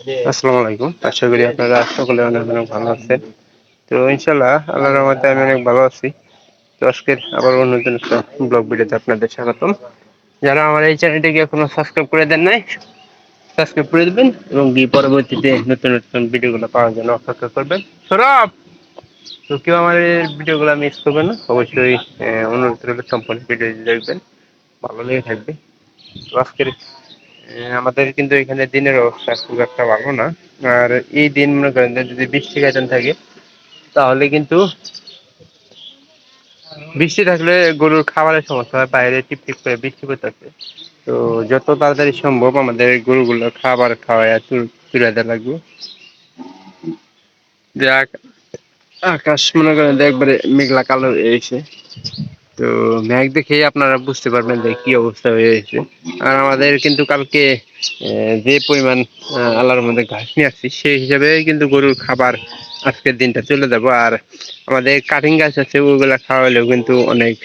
আসসালামু আলাইকুম। আশা করি আপনারা সকলে অনেক অনেক ভালো আছেন। তো ইনশাল্লাহ আল্লাহর রহমতে আমি অনেক ভালো আছি। তো আজকের আবার নতুন একটা ব্লগ ভিডিওতে আপনাদের স্বাগতম। যারা আমার এই চ্যানেলটিকে এখনও সাবস্ক্রাইব করে দেন নাই, সাবস্ক্রাইব করে দেবেন এবং পরবর্তীতে নতুন নতুন ভিডিওগুলো পাওয়ার জন্য অপেক্ষা করবেন। সরব তো কেউ আমার ভিডিওগুলো মিস করবেন না, অবশ্যই অনুরোধ সম্পূর্ণ ভিডিও দেখবেন, ভালো লেগে থাকবে। তো আজকের আমাদের কিন্তু এখানে দিনের অবস্থা খুব একটা ভালো না। আর এই দিন মনে করেন যদি বৃষ্টি কাটান থাকে, তাহলে কিন্তু বৃষ্টি থাকলে গরুর খাবারের সমস্যা হয়, বাইরে টিপ টিপ করে বৃষ্টি পড়তেছে। তো যত তাড়াতাড়ি সম্ভব আমাদের গরুগুলো খাবার খাওয়ায় তুলে দেওয়া লাগবে। যে আকাশ মনে করেন একবারে মেঘলা কালো হয়েছে তো মেঘ দেখে আপনারা বুঝতে পারবেন যে কি অবস্থা হয়েছে আর আমাদের কিন্তু কালকে যে পরিমাণ আল্লাহর মধ্যে ঘাস নিয়ে আসছি সেই হিসাবে কিন্তু গরুর খাবার আজকের দিনটা চলে যাব। আর আমাদের কাটিং গাছ আছে ওগুলা খাওয়ালেও কিন্তু অনেক।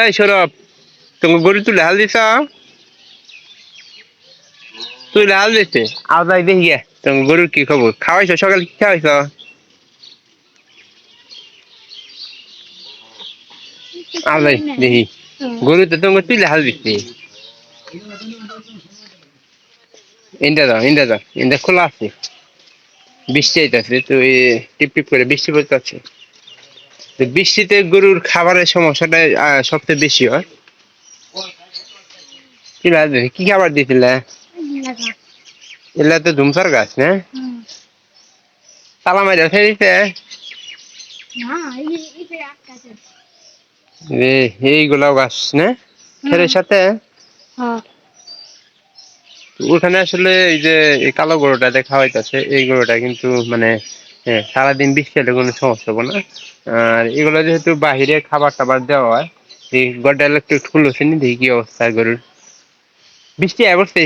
এই সৌরভ তুমি গরু তুলে হাল দিছ? তুলে হাল দিচ্ছে আওদাই দেখি তুমি গরুর কি খবর? খাওয়াইছো? সকালে কি খাওয়াইছ? আওদাই দেখি। গরু তো তোমাকে তুলে হাল দিচ্ছে ইন্ডা দাও ইন্ডা দাও ইন্ডা খোলা আছে। বৃষ্টি আইতাছে তো এই টিপ টিপ করে বৃষ্টি পড়তেছে। তো বৃষ্টিতে গরুর খাবারের সমস্যাটা সবচেয়ে বেশি হয়। কি খাবার দিছিলে? এগুলা তো ধুমসার গাছ না? তালা মাইরা ফেরিতে গাছ না? সাথে? ওখানে আসলে এই যে এই কালো গরুটা দেখা হইতাছে এই গরুটা কিন্তু মানে হ্যাঁ, সারাদিন কোনো সমস্যা হবে না। আর এগুলো যেহেতু বাহিরে খাবার টাবার দেওয়া হয় এই গড়টা একটু খুলছে নি দেখি কি অবস্থা গরুর। বৃষ্টি আয় পড়ছে।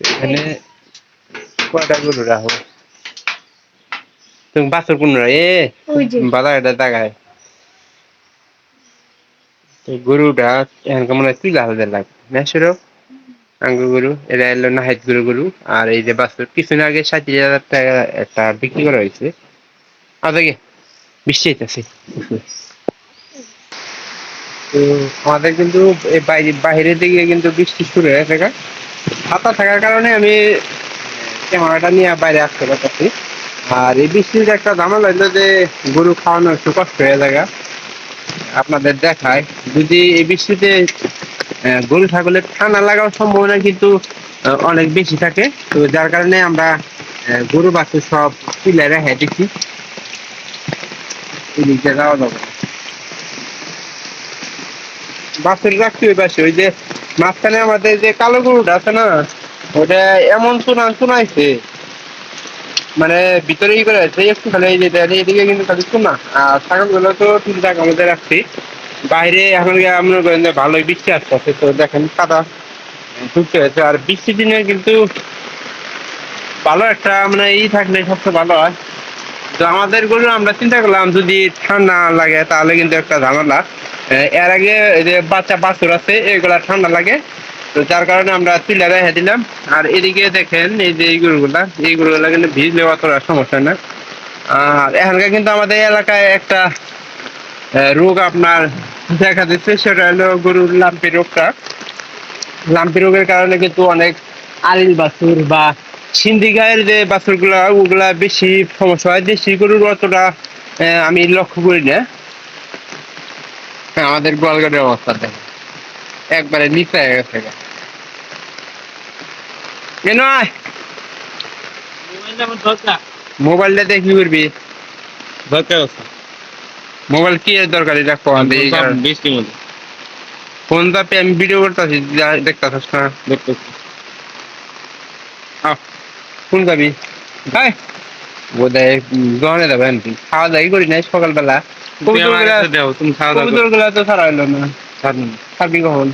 এখানে কয়টা গরু রাখো? তুমি বাছর কোন এ ওই যে। বাধা এটা দেখায় গরুটা এখানকার মনে হয় তুই লাল আঙ্গুর গরু এটা এলো নাহিদ গরু গরু। আর এই যে বাছুর কিছুদিন আগে ষাট হাজার টাকা একটা বিক্রি করা হয়েছে। বৃষ্টি হইতেছে। তো আমাদের কিন্তু এই বাইরে বাইরের দিকে কিন্তু বৃষ্টি শুরু হয়ে থাকা ছাতা থাকার কারণে আমি ক্যামেরাটা নিয়ে বাইরে আসতে পারতেছি। আর এই বৃষ্টির একটা ঝামেলা হইল যে গরু খাওয়ানো একটু কষ্ট হয়ে যায় আপনাদের দেখায়, যদি এই বৃষ্টিতে গরু ছাগলের ঠান্ডা লাগার সম্ভাবনা কিন্তু অনেক বেশি থাকে। তো যার কারণে আমরা গরু, বাছুর সব তুলে রেখে দিচ্ছি। এদিকে যাওয়া যাবে। বাছুর রাখছি ওই পাশে, ওই যে মাঝখানে আমাদের যে কালো গরুটা আছে না, ওটা এমন চুনা চুনাইছে। মানে ভিতরে করে আছে একটু খালি এই যে দেখেন, এদিকে কিন্তু খালি চুনা। আর ছাগলগুলো তো ঠিকঠাক আমাদের রাখছি। বাইরে এখন মনে করেন যে ভালোই বৃষ্টি আসতেছে তো দেখেন কাদা ঢুকতে হয়েছে আর বৃষ্টির দিনে কিন্তু ভালো একটা মানে ই থাকলে সবচেয়ে ভালো হয়। তো আমাদের গরু আমরা চিন্তা করলাম যদি ঠান্ডা লাগে তাহলে কিন্তু একটা ঝামেলা। এর আগে যে বাচ্চা বাছুর আছে এগুলা ঠান্ডা লাগে। তো যার কারণে আমরা তুলে রেখে দিলাম। আর এদিকে দেখেন এই যে এই গরুগুলা এই গরুগুলা কিন্তু ভিজলে অতটা সমস্যা না। আর এখানকার কিন্তু আমাদের এলাকায় একটা রোগ আপনার দেখা দিচ্ছে সেটা হলো গরুর লাম্পি রোগটা। লাম্পি রোগের কারণে কিন্তু অনেক আলিল বাছুর বা সিন্ধি গায়ের যে বাছুরগুলা ওগুলা বেশি সমস্যা হয়। দেশি গরুর অতটা আমি লক্ষ্য করি না। হ্যাঁ, আমাদের গোয়ালঘাটের অবস্থা দেখেন। একবারে নিচে হয়ে গেছে। গা। এ নয় মোবাইলটা কি করবি? মোবাইল কি এর দরকার? এটা ফোন দিয়ে ফোন তো আমি ভিডিও করতেছি দেখতেছিস না। আহ, কোন যাবি হাই বোধহয় দোকানে যাবেন খাওয়া দাওয়াই করি নাই সকালবেলা। কবুতরগুলা তো ছাড়া হইল না। খাবি কখন?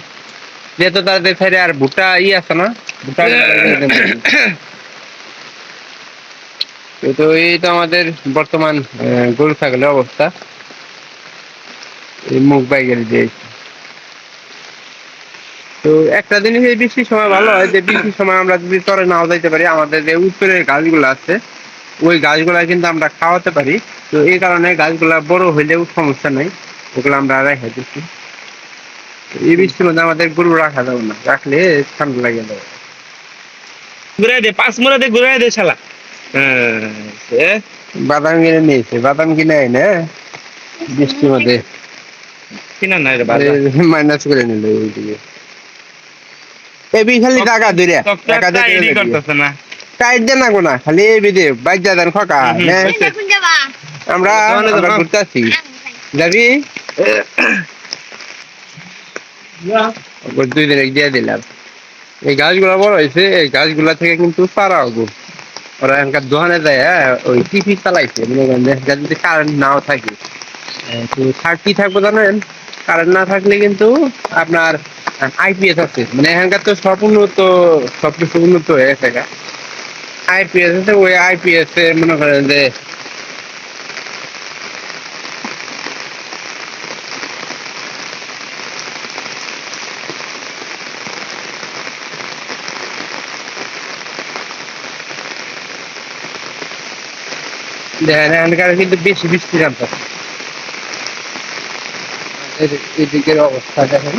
যেহেতু তাদের ফেরে আর ভুট্টা ই আছে না তো এই তো আমাদের বর্তমান গরু ছাগলের অবস্থা। এই মুখ যে তো একটা জিনিস এই বৃষ্টির সময় ভালো হয় যে, বৃষ্টির সময় আমরা যদি নাও যাইতে পারি, আমাদের যে উত্তরের গাছগুলো আছে, ওই গাছগুলা কিন্তু আমরা খাওয়াতে পারি। তো এই কারণে গাছগুলা বড় হইলেও সমস্যা নাই, ওগুলো আমরা রেখে দিচ্ছি। এই বৃষ্টির মধ্যে আমাদের গরু রাখা যাবে না, রাখলে ঠান্ডা লাগে যাবে। ঘুরাই দে পাঁচ মোড়া দে ঘুরাই দে শালা। হ্যাঁ বাদাম কিনে নিয়েছে বাদাম কিনে এনে বৃষ্টির মধ্যে। কিনা নাই রে বাবা মাইনাস করে নিল ওইদিকে এবি খালি টাকা টাকা দিয়ে করতেছে না। টাইট দে না গোনা খালি এবি দে বাইক যা দেন খকা নে। আমরা আমরা ঘুরতে আসছি যাবি? দুই দিন এক দিয়ে দিলাম। এই গাছগুলো বড় হয়েছে এই গাছগুলা থেকে কিন্তু সারা হব। ওরা এখানকার দোকানে যায় হ্যাঁ, ওই টিভি চালাইছে মনে করেন যদি কারেন্ট নাও থাকে। তো থাক থাকব জানেন? কারেন্ট না থাকলে কিন্তু আপনার আইপিএস আছে। মানে এখানকার তো সব উন্নত সব কিছু উন্নত হয়ে গেছে আইপিএস আছে ওই আইপিএস এ মনে করেন যে দেখেন এখানকার কিন্তু বেশি বৃষ্টি এদিকের অবস্থা দেখেন।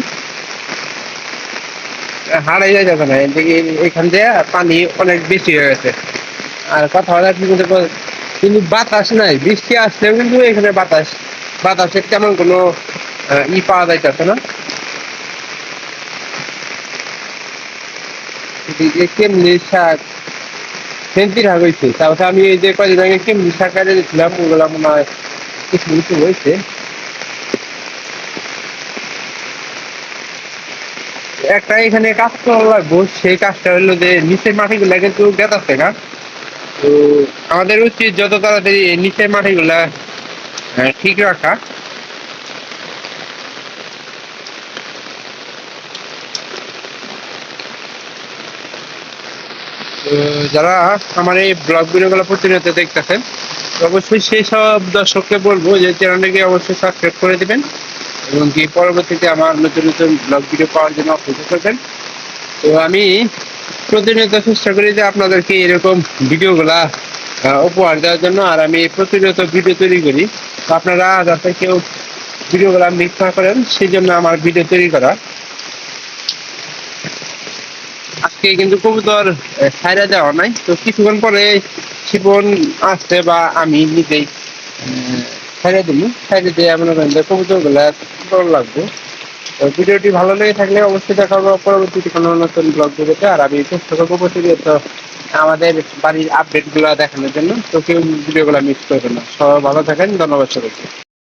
হারাই যায় যাবে না এদিকে এখান দিয়ে পানি অনেক বেশি হয়ে গেছে। আর কথা কিন্তু কিন্তু বাতাস নাই, বৃষ্টি আসলেও কিন্তু এখানে বাতাস, বাতাসের তেমন কোনো ই পাওয়া যাইতেছে না। কেমনি শাক হয়েছে তারপরে আমি এই যে আগে কাটে দিয়েছিলাম ওগুলো মনে হয় কিছু কিছু হয়েছে একটা এখানে কাজ করা লাগবো, সেই কাজটা হলো যে নিচের মাটিগুলা কিন্তু গেতাছে না? তো আমাদের উচিত যত তাড়াতাড়ি নিচের মাটিগুলা ঠিক রাখা। যারা আমার এই ব্লগ ভিডিওগুলো প্রতিনিয়ত দেখতেছেন, অবশ্যই সেই সব দর্শককে বলব যে চ্যানেলটাকে অবশ্যই সাবস্ক্রাইব করে দেবেন এবং কি পরবর্তীতে আমার নতুন নতুন ব্লগ ভিডিও পাওয়ার জন্য অপেক্ষা করবেন। তো আমি প্রতিনিয়ত চেষ্টা করি যে আপনাদেরকে এরকম ভিডিওগুলা উপহার দেওয়ার জন্য। আর আমি প্রতিনিয়ত ভিডিও তৈরি করি। আপনারা যাতে কেউ ভিডিওগুলা না করেন, সেই জন্য আমার ভিডিও তৈরি করা। আজকে কিন্তু কবুতর ছাইরা দেওয়া নাই। তো কিছুক্ষণ পরে শিপন আসছে বা আমি নিজেই ছাইরা দিই ছাইরা দিয়ে মনে কবুতরগুলা ভালো লাগবে। ভিডিওটি ভালো লেগে থাকলে অবশ্যই দেখা হবে পরবর্তীতে কোনো নতুন ব্লগ ভিডিওতে। আর আমি চেষ্টা করব প্রতিনিয়ত আমাদের বাড়ির আপডেটগুলা দেখানোর জন্য। তো কেউ ভিডিও গুলা মিস করবে না। সবাই ভালো থাকেন, ধন্যবাদ সবাইকে।